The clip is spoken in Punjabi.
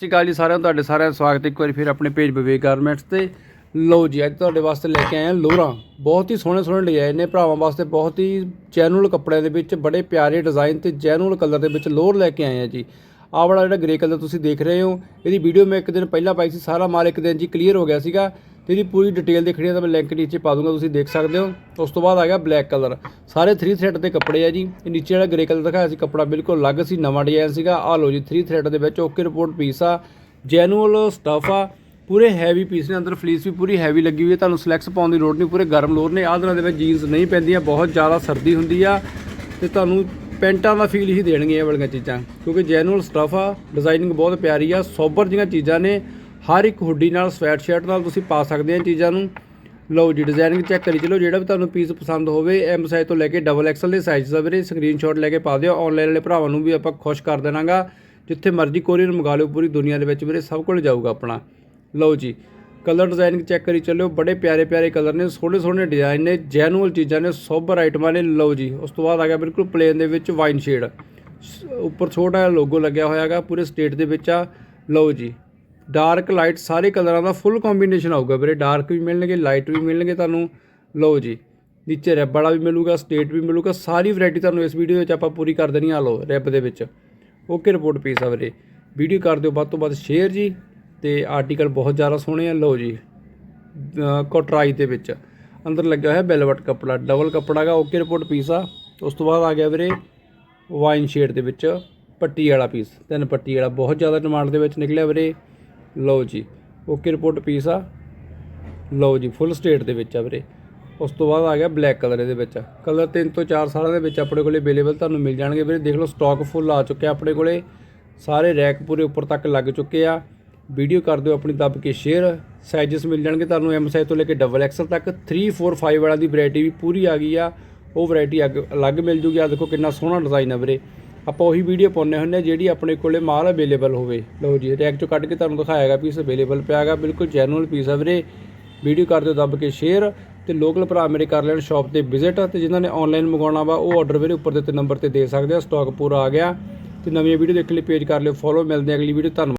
ਸਤਿ ਸ਼੍ਰੀ ਅਕਾਲ ਜੀ ਸਾਰਿਆਂ ਨੂੰ, ਤੁਹਾਡੇ ਸਾਰਿਆਂ ਦਾ ਸਵਾਗਤ ਇੱਕ ਵਾਰੀ ਫਿਰ ਆਪਣੇ ਪੇਜ ਵਿਵੇਕ ਗਾਰਮੈਂਟਸ ਤੇ। ਲਓ ਜੀ, ਅੱਜ ਤੁਹਾਡੇ ਵਾਸਤੇ ਲੈ ਕੇ ਆਏ ਹਾਂ ਲੋਰਾਂ। ਬਹੁਤ ਹੀ ਸੋਹਣੇ ਸੋਹਣੇ ਡਿਜ਼ਾਈਨ ਨੇ ਭਰਾਵਾਂ ਵਾਸਤੇ, ਬਹੁਤ ਹੀ ਜੈਨੂਅਲ ਕੱਪੜਿਆਂ ਦੇ ਵਿੱਚ, ਬੜੇ ਪਿਆਰੇ ਡਿਜ਼ਾਈਨ ਤੇ ਜੈਨੂਅਲ ਕਲਰ ਦੇ ਵਿੱਚ ਲੋਰ ਲੈ ਕੇ ਆਏ ਹਾਂ ਜੀ। ਆਹ ਵਾਲਾ ਜਿਹੜਾ ਗ੍ਰੇ ਕਲਰ ਤੁਸੀਂ ਦੇਖ ਰਹੇ ਹੋ, ਇਹਦੀ ਵੀਡੀਓ ਮੈਂ ਇੱਕ ਦਿਨ ਪਹਿਲਾਂ ਪਾਈ ਸੀ, ਸਾਰਾ ਮਾਲ ਇੱਕ ਦਿਨ ਜੀ ਕਲੀਅਰ ਹੋ ਗਿਆ ਸੀਗਾ। ਤੇ ਇਹਦੀ ਪੂਰੀ ਡਿਟੇਲ ਦੇਖਣੀ ਹੈ ਤਾਂ ਮੈਂ ਲਿੰਕ ਨੀਚੇ ਪਾ ਦੂੰਗਾ, ਤੁਸੀਂ ਦੇਖ ਸਕਦੇ ਹੋ। ਉਸ ਤੋਂ ਬਾਅਦ ਆ ਗਿਆ ਬਲੈਕ ਕਲਰ ਸਾਰੇ 3 ਥ੍ਰੈਡ ਦੇ ਕੱਪੜੇ ਆ ਜੀ। ਇਹ ਨੀਚੇ ਜਿਹੜਾ ਗ੍ਰੇ ਕਲਰ ਦਿਖਾਇਆ ਸੀ, ਕੱਪੜਾ ਬਿਲਕੁਲ ਅਲੱਗ ਸੀ, ਨਵਾਂ ਡਿਜ਼ਾਈਨ ਸੀਗਾ। ਆ ਲਓ ਜੀ 3 ਥ੍ਰੈਡ ਦੇ ਵਿੱਚ ਓਕੇ ਰਿਪੋਰਟ ਪੀਸ ਆ। ਜੈਨੂਅਲ ਸਟਫ ਆ। ਪੂਰੇ ਹੈਵੀ ਪੀਸ ਨੇ, ਅੰਦਰ ਫਲੀਸ ਵੀ ਪੂਰੀ ਹੈਵੀ ਲੱਗੀ ਹੋਈ ਹੈ ਤੁਹਾਨੂੰ ਸਲੈਕਸ ਪਾਉਣ ਦੀ ਲੋੜ ਨਹੀਂ, ਪੂਰੇ ਗਰਮ ਲੋਰ ਨੇ। ਆਹ ਦਿਨਾਂ ਦੇ ਵਿੱਚ ਜੀਨਸ ਨਹੀਂ ਪੈਂਦੀਆਂ, ਬਹੁਤ ਜ਼ਿਆਦਾ ਸਰਦੀ ਹੁੰਦੀ ਆ। ਤੇ ਤੁਹਾਨੂੰ ਪੈਂਟਾਂ ਦਾ ਫੀਲ ਹੀ ਦੇਣਗੀਆਂ ਇਹ ਵਾਲੀਆਂ ਚੀਜ਼ਾਂ। ਕਿਉਂਕਿ ਜੈਨੂਅਲ ਸਟਫ ਆ ਡਿਜ਼ਾਈਨਿੰਗ ਬਹੁਤ ਪਿਆਰੀ ਆ, ਸੋਬਰ ਜਿਹੀਆਂ ਚੀਜ਼ਾਂ ਨੇ। ਹਰ ਇੱਕ ਹੁੱਡੀ ਨਾਲ ਸਵੈਟ ਸ਼ਰਟ ਨਾਲ ਤੁਸੀਂ ਪਾ ਸਕਦੇ ਆ ਚੀਜ਼ਾਂ ਨੂੰ। ਲਓ ਜੀ ਡਿਜ਼ਾਈਨਿੰਗ ਚੈੱਕ ਕਰੀ ਚਲੋ, ਜਿਹੜਾ ਵੀ ਤੁਹਾਨੂੰ ਪੀਸ ਪਸੰਦ ਹੋਵੇ ਐਮ ਸਾਈਜ਼ ਤੋਂ ਲੈ ਕੇ ਡਬਲ ਐਕਸਲ ਦੇ ਸਾਈਜ਼ ਦਾ ਵੀਰੇ ਸਕਰੀਨਸ਼ਾਟ ਲੈ ਕੇ ਪਾ ਦਿਓ। ਆਨਲਾਈਨ ਵਾਲੇ ਭਰਾਵਾਂ ਨੂੰ ਵੀ ਆਪਾਂ ਖੁਸ਼ ਕਰ ਦੇਣਾਗਾ। ਜਿੱਥੇ ਮਰਜ਼ੀ ਕੋਰੀਅਰ ਮੰਗਾ ਲਿਓ, ਪੂਰੀ ਦੁਨੀਆ ਦੇ ਵਿੱਚ ਵੀਰੇ, ਸਭ ਕੋਲ ਜਾਊਗਾ ਆਪਣਾ। ਲਓ ਜੀ ਕਲਰ ਡਿਜ਼ਾਈਨਿੰਗ ਚੈੱਕ ਕਰੀ ਚੱਲਿਓ ਬੜੇ ਪਿਆਰੇ ਪਿਆਰੇ ਕਲਰ ਨੇ, ਸੋਹਣੇ ਸੋਹਣੇ ਡਿਜ਼ਾਈਨ ਨੇ ਜੈਨੂਅਲ ਚੀਜ਼ਾਂ ਨੇ ਸੋਬਰ ਆਈਟਮਾਂ ਨੇ ਲਓ ਜੀ, ਉਸ ਤੋਂ ਬਾਅਦ ਆ ਗਿਆ ਬਿਲਕੁਲ ਪਲੇਨ ਦੇ ਵਿੱਚ ਵਾਈਨ ਸ਼ੇਡ ਉੱਪਰ ਛੋਟਾ ਜਿਹਾ ਲੋਗੋ ਲੱਗਿਆ ਹੋਇਆ ਹੈਗਾ ਪੂਰੇ ਸਟੇਟ ਦੇ ਵਿੱਚ ਆ। ਲਓ ਜੀ ਡਾਰਕ ਲਾਈਟ ਸਾਰੇ ਕਲਰਾਂ ਦਾ ਫੁੱਲ ਕੰਬੀਨੇਸ਼ਨ ਆਊਗਾ ਵੀਰੇ। ਡਾਰਕ ਵੀ ਮਿਲਣਗੇ, ਲਾਈਟ ਵੀ ਮਿਲਣਗੇ ਤੁਹਾਨੂੰ। ਲਓ ਜੀ, ਨੀਚੇ ਰੈਬ ਵਾਲਾ ਵੀ ਮਿਲੂਗਾ, ਸਟੇਟ ਵੀ ਮਿਲੂਗਾ, ਸਾਰੀ ਵੈਰਾਈਟੀ ਤੁਹਾਨੂੰ ਇਸ ਵੀਡੀਓ ਵਿੱਚ ਆਪਾਂ ਪੂਰੀ ਕਰ ਦੇਣੀ ਆ। ਲਓ, ਰੈਬ ਦੇ ਵਿੱਚ। ਓਕੇ, ਰਿਪੋਰਟ ਪੀਸ ਆ ਵੀਰੇ। ਵੀਡੀਓ ਕਰ ਦਿਓ ਵੱਧ ਤੋਂ ਵੱਧ ਸ਼ੇਅਰ ਜੀ, ਤੇ ਆਰਟੀਕਲ ਬਹੁਤ ਜ਼ਿਆਦਾ ਸੋਹਣੇ ਆ। ਲਓ ਜੀ ਕੋਟਰਾਈ ਦੇ ਵਿੱਚ। ਅੰਦਰ ਲੱਗਿਆ ਹੋਇਆ ਬੈਲਵਟ ਕੱਪੜਾ, ਡਬਲ ਕੱਪੜਾ ਗਾ ਓਕੇ, ਰਿਪੋਰਟ ਪੀਸ ਆ। ਉਸ ਤੋਂ ਬਾਅਦ ਆ ਗਿਆ ਵੀਰੇ, ਵਾਈਨ ਸ਼ੇਡ ਦੇ ਵਿੱਚ ਪੱਟੀ ਵਾਲਾ ਪੀਸ। ਤਿੰਨ ਪੱਟੀ ਵਾਲਾ, ਬਹੁਤ ਜ਼ਿਆਦਾ ਡਿਮਾਂਡ ਦੇ ਵਿੱਚ ਨਿਕਲਿਆ ਵੀਰੇ। ਲਓ ਜੀ, ਓਕੇ ਰਿਪੋਰਟ ਪੀਸ ਆ। ਲਓ ਜੀ ਫੁੱਲ ਸਟੇਟ ਦੇ ਵਿੱਚ ਆ ਵੀਰੇ। ਉਸ ਤੋਂ ਬਾਅਦ ਆ ਗਿਆ ਬਲੈਕ ਕਲਰ ਇਹਦੇ ਵਿੱਚ। ਕਲਰ 3 ਤੋਂ 4 ਸਾਲਾਂ ਦੇ ਵਿੱਚ ਆਪਣੇ ਕੋਲੇ ਅਵੇਲੇਬਲ ਤੁਹਾਨੂੰ ਮਿਲ ਜਾਣਗੇ ਵੀਰੇ। ਦੇਖ ਲਓ ਸਟਾਕ ਫੁੱਲ ਆ ਚੁੱਕਿਆ ਆਪਣੇ ਕੋਲੇ। ਸਾਰੇ ਰੈਕ ਪੂਰੇ ਉੱਪਰ ਤੱਕ ਲੱਗ ਚੁੱਕੇ ਆ। ਵੀਡੀਓ ਕਰ ਦਿਓ ਆਪਣੀ, ਦੱਬ ਕੇ ਸ਼ੇਅਰ ਸਾਈਜ਼ਸ ਮਿਲ ਜਾਣਗੇ ਤੁਹਾਨੂੰ ਐਮ ਸਾਈਜ਼ ਤੋਂ ਲੈ ਕੇ ਡਬਲ ਐਕਸਲ ਤੱਕ। 3 4 5 ਵਾਲਾ ਦੀ ਵੈਰਾਈਟੀ ਵੀ ਪੂਰੀ ਆ ਗਈ ਆ। ਉਹ ਵੈਰਾਈਟੀ ਅਲੱਗ ਮਿਲ ਜੂਗੀ। ਆ ਦੇਖੋ ਕਿੰਨਾ ਸੋਹਣਾ ਡਿਜ਼ਾਈਨ ਆ ਵੀਰੇ। ਆਪਾਂ ਉਹੀ ਵੀਡੀਓ ਪਾਉਂਦੇ ਹੁੰਦੇ ਹਾਂ ਜਿਹੜੀ ਆਪਣੇ ਕੋਲੇ ਮਾਲ ਅਵੇਲੇਬਲ ਹੋਵੇ। ਲਓ ਜੀ ਰੈਕ ਚੋਂ ਕੱਢ ਕੇ ਤੁਹਾਨੂੰ ਦਿਖਾਇਆਗਾ ਪੀਸ ਅਵੇਲੇਬਲ ਪਿਆਗਾ। ਬਿਲਕੁਲ ਜੈਨੂਅਲ ਪੀਸ ਆ ਵੀਰੇ। ਵੀਡੀਓ ਕਰ ਦਿਓ ਦੱਬ ਕੇ ਸ਼ੇਅਰ ਤੇ ਲੋਕਲ ਭਰਾ ਮੇਰੇ ਕਰ ਲੈਣ ਸ਼ਾਪ ਤੇ ਵਿਜ਼ਿਟ ਤੇ ਜਿਨ੍ਹਾਂ ਨੇ ਆਨਲਾਈਨ ਮੰਗਵਾਉਣਾ ਵਾ, ਉਹ ਆਰਡਰ ਵੀਰੇ ਉੱਪਰ ਦਿੱਤੇ ਨੰਬਰ ਤੇ ਦੇ ਸਕਦੇ ਆ ਸਟਾਕ ਪੂਰਾ ਆ ਗਿਆ। ਤੇ ਨਵੀਆਂ ਵੀਡੀਓ ਦੇਖਣ ਲਈ ਪੇਜ ਕਰ ਲਿਓ ਫੋਲੋ ਮਿਲਦੇ ਅਗਲੀ ਵੀਡੀਓ ਧੰਨਵਾਦ।